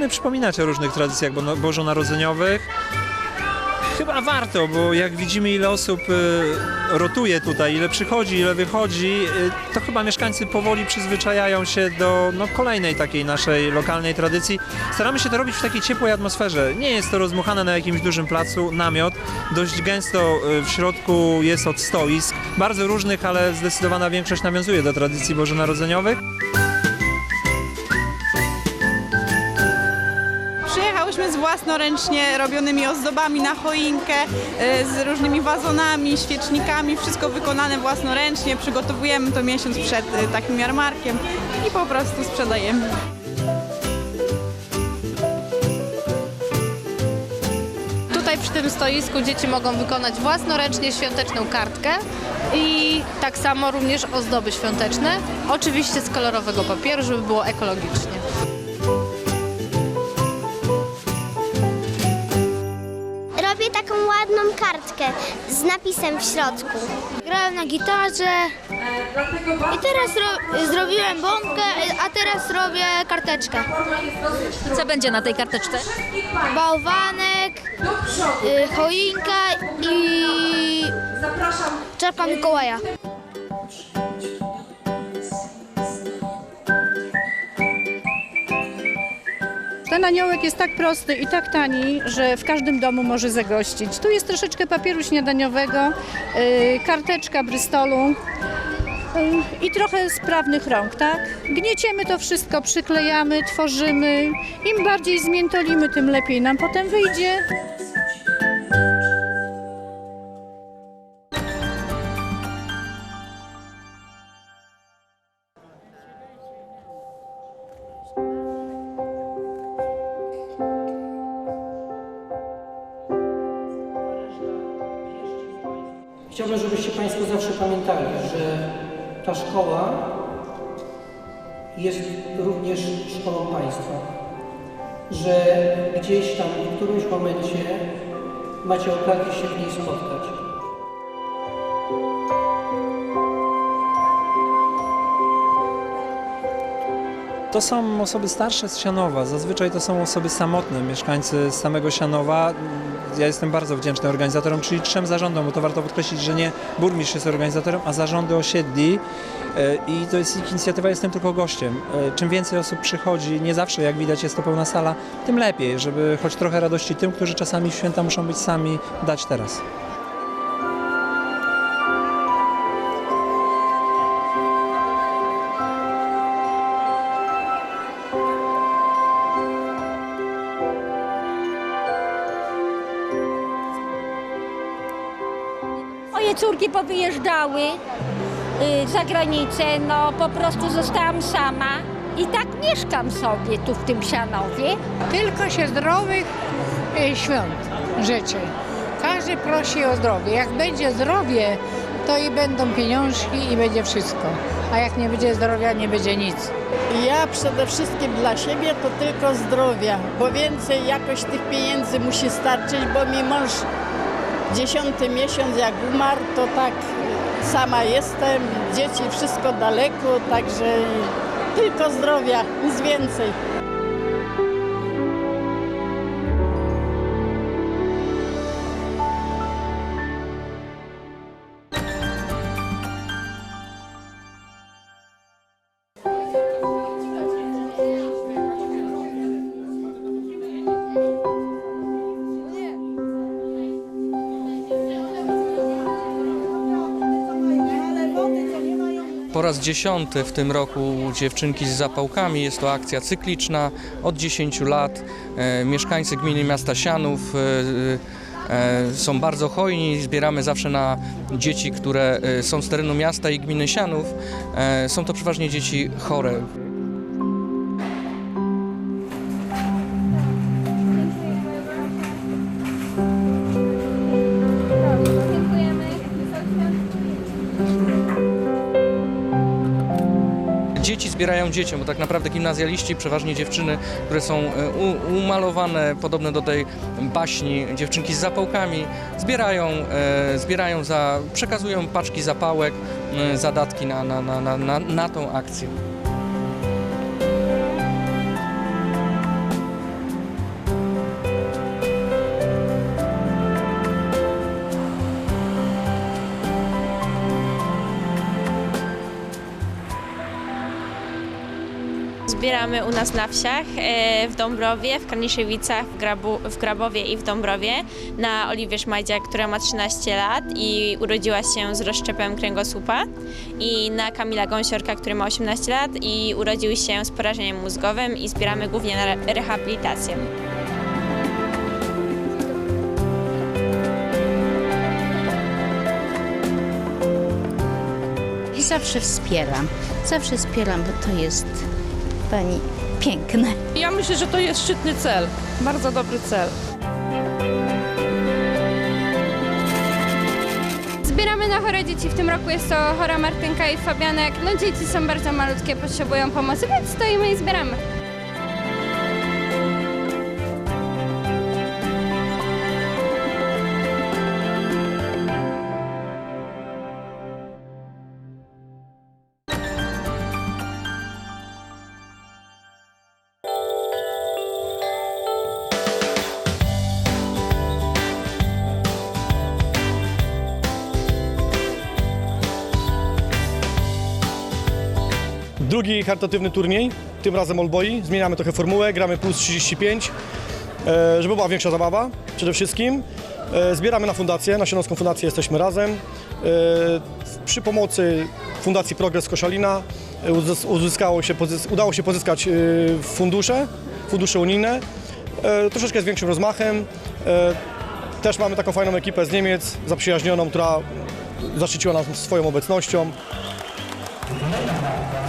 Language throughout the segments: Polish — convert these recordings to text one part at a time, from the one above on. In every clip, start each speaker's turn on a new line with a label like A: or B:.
A: Możemy przypominać o różnych tradycjach bożonarodzeniowych. Chyba warto, bo jak widzimy ile osób y, rotuje tutaj, ile przychodzi, ile wychodzi, y, to chyba mieszkańcy powoli przyzwyczajają się do no, kolejnej takiej naszej lokalnej tradycji. Staramy się to robić w takiej ciepłej atmosferze. Nie jest to rozmuchane na jakimś dużym placu, namiot. Dość gęsto y, w środku jest od stoisk, bardzo różnych, ale zdecydowana większość nawiązuje do tradycji bożonarodzeniowych.
B: Przyjechałyśmy z własnoręcznie robionymi ozdobami na choinkę, y, z różnymi wazonami, świecznikami, wszystko wykonane własnoręcznie. Przygotowujemy to miesiąc przed y, takim jarmarkiem i po prostu sprzedajemy.
C: Tutaj przy tym stoisku dzieci mogą wykonać własnoręcznie świąteczną kartkę i tak samo również ozdoby świąteczne, oczywiście z kolorowego papieru, żeby było ekologicznie.
D: Taką ładną kartkę z napisem w środku.
E: Grałem na gitarze i teraz ro- zrobiłem bombkę, a teraz robię karteczkę.
F: Co będzie na tej karteczce?
E: Bałwanek, y, choinka i czapka Mikołaja.
G: Ten aniołek jest tak prosty i tak tani, że w każdym domu może zagościć. Tu jest troszeczkę papieru śniadaniowego, yy, karteczka Bristolu yy, i trochę sprawnych rąk, tak? Gnieciemy to wszystko, przyklejamy, tworzymy. Im bardziej zmiętolimy, tym lepiej nam potem wyjdzie.
H: Chciałbym, żebyście Państwo zawsze pamiętali, że ta szkoła jest również szkołą państwa. Że gdzieś tam w którymś momencie macie okazję się w niej spotkać.
A: To są osoby starsze z Sianowa. Zazwyczaj to są osoby samotne, mieszkańcy samego Sianowa. Ja jestem bardzo wdzięczny organizatorom, czyli trzem zarządom, bo to warto podkreślić, że nie burmistrz jest organizatorem, a zarządy osiedli. E, I to jest ich inicjatywa, jestem tylko gościem. E, Czym więcej osób przychodzi, nie zawsze jak widać jest to pełna sala, tym lepiej, żeby choć trochę radości tym, którzy czasami w święta muszą być sami, dać teraz.
F: Powyjeżdżały y, za granicę, no po prostu zostałam sama i tak mieszkam sobie tu w tym Sianowie.
I: Tylko się zdrowych e, świąt życzę. Każdy prosi o zdrowie. Jak będzie zdrowie, to i będą pieniążki i będzie wszystko. A jak nie będzie zdrowia, nie będzie nic.
J: Ja przede wszystkim dla siebie to tylko zdrowia, bo więcej jakoś tych pieniędzy musi starczyć, bo mi mąż dziesiąty miesiąc jak umarł, to tak sama jestem, dzieci wszystko daleko, także tylko zdrowia, nic więcej.
K: Po raz dziesiąty w tym roku Dziewczynki z zapałkami. Jest to akcja cykliczna od 10 lat. E, mieszkańcy gminy miasta Sianów e, e, są bardzo hojni. Zbieramy zawsze na dzieci, które są z terenu miasta i gminy Sianów. Są to przeważnie dzieci chore. Dzieci zbierają dzieciom, bo tak naprawdę gimnazjaliści, przeważnie dziewczyny, które są e, umalowane, podobne do tej baśni, dziewczynki z zapałkami, zbierają, e, zbierają za, przekazują paczki zapałek, e, zadatki na, na, na, na, na tą akcję.
L: Zbieramy u nas na wsiach, e, w Dąbrowie, w Karniszewicach, w, Grabu, w Grabowie i w Dąbrowie na Oliwie Szmajdziak, która ma 13 lat i urodziła się z rozszczepem kręgosłupa i na Kamila Gąsiorka, który ma 18 lat i urodził się z porażeniem mózgowym i zbieramy głównie na re- rehabilitację.
M: Zawsze wspieram. Zawsze wspieram, bo to jest pani piękne.
N: Ja myślę, że to jest szczytny cel, bardzo dobry cel.
O: Zbieramy na chore dzieci. W tym roku jest to chora Martynka i Fabianek. No dzieci są bardzo malutkie, potrzebują pomocy, więc stoimy i zbieramy.
P: Drugi charytatywny turniej, tym razem Olboi. Zmieniamy trochę formułę, gramy plus 35, e, żeby była większa zabawa przede wszystkim. E, Zbieramy na fundację, na Śląską Fundację Jesteśmy Razem. E, Przy pomocy Fundacji Progres Koszalina uzys- uzyskało się, udało się pozyskać fundusze, fundusze unijne, troszeczkę z większym rozmachem. Też mamy taką fajną ekipę z Niemiec, zaprzyjaźnioną, która zaszczyciła nas swoją obecnością.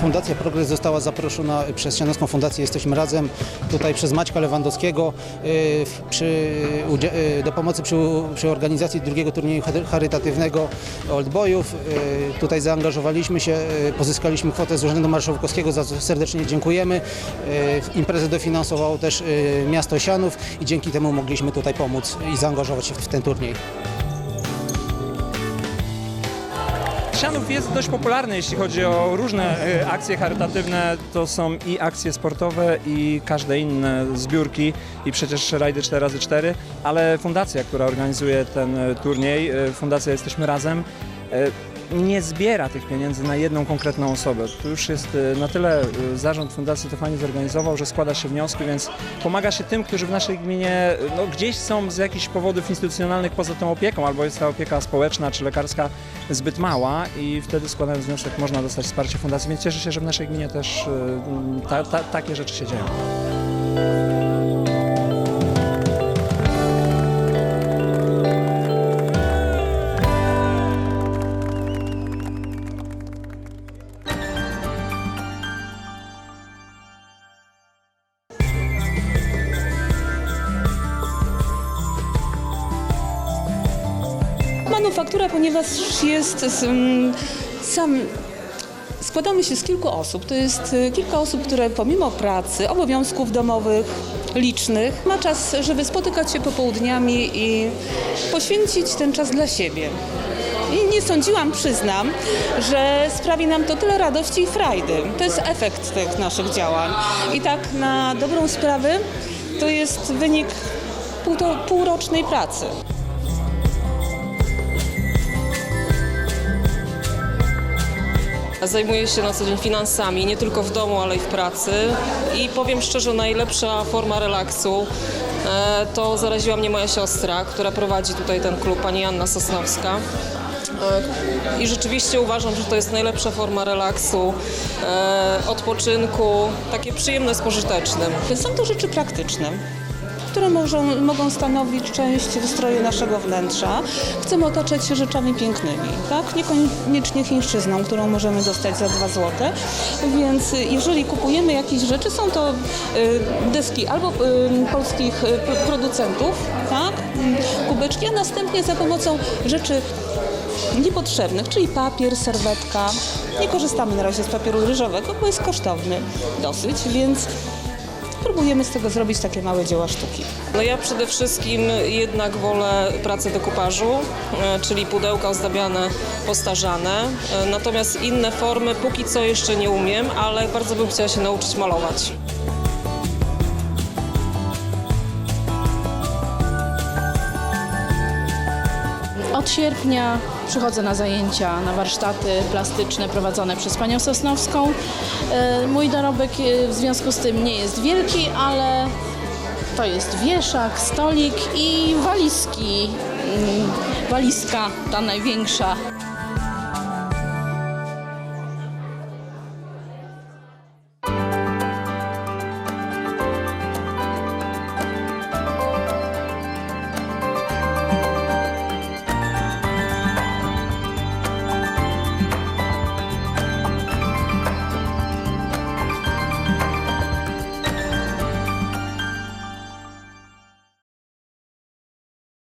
Q: Fundacja Progres została zaproszona przez Śląską Fundację Jesteśmy Razem tutaj przez Maćka Lewandowskiego y, przy, udzie- y, do pomocy przy, przy organizacji drugiego turnieju chary- charytatywnego Oldboyów. Y, Tutaj zaangażowaliśmy się, y, pozyskaliśmy kwotę z Urzędu Marszałkowskiego, za co serdecznie dziękujemy. Y, Imprezę dofinansowało też y, miasto Sianów i dzięki temu mogliśmy tutaj pomóc i zaangażować się w ten turniej.
A: Sianów jest dość popularny, jeśli chodzi o różne e, akcje charytatywne. To są i akcje sportowe, i każde inne zbiórki, i przecież rajdy 4x4, ale fundacja, która organizuje ten e, turniej, e, Fundacja Jesteśmy Razem, nie zbiera tych pieniędzy na jedną konkretną osobę. To już jest e, na tyle e, zarząd fundacji to fajnie zorganizował, że składa się wnioski, więc pomaga się tym, którzy w naszej gminie e, no, gdzieś są z jakichś powodów instytucjonalnych poza tą opieką, albo jest ta opieka społeczna czy lekarska zbyt mała i wtedy składając wniosek można dostać wsparcie fundacji, więc cieszę się, że w naszej gminie też ta, ta, takie rzeczy się dzieją.
R: Manufaktura, ponieważ jest z, mm, sam. Składamy się z kilku osób. To jest y, kilka osób, które pomimo pracy, obowiązków domowych, licznych, ma czas, żeby spotykać się popołudniami i poświęcić ten czas dla siebie. I nie sądziłam, przyznam, że sprawi nam to tyle radości i frajdy. To jest efekt tych naszych działań. I tak na dobrą sprawę to jest wynik półrocznej pracy.
N: Zajmuję się na co dzień finansami, nie tylko w domu, ale i w pracy. I powiem szczerze, najlepsza forma relaksu e, to zaraziła mnie moja siostra, która prowadzi tutaj ten klub, pani Anna Sosnowska. E, I rzeczywiście uważam, że to jest najlepsza forma relaksu, e, odpoczynku, takie przyjemne z pożytecznym.
R: Są to rzeczy praktyczne które mogą, mogą stanowić część wystroju naszego wnętrza. Chcemy otaczać się rzeczami pięknymi, tak? Niekoniecznie chińszczyzną, którą możemy dostać za 2 zł. Więc jeżeli kupujemy jakieś rzeczy, są to y, deski albo y, polskich y, pro- producentów, tak? Kubeczki, a następnie za pomocą rzeczy niepotrzebnych, czyli papier, serwetka. Nie korzystamy na razie z papieru ryżowego, bo jest kosztowny dosyć, więc próbujemy z tego zrobić takie małe dzieła sztuki.
N: No ja przede wszystkim jednak wolę pracę dekupażu, e, czyli pudełka ozdabiane, postarzane. E, Natomiast inne formy póki co jeszcze nie umiem, ale bardzo bym chciała się nauczyć malować.
S: Od sierpnia przychodzę na zajęcia, na warsztaty plastyczne prowadzone przez panią Sosnowską. E, Mój dorobek e, w związku z tym nie jest wielki, ale to jest wieszak, stolik i walizki. Mm, Walizka ta największa.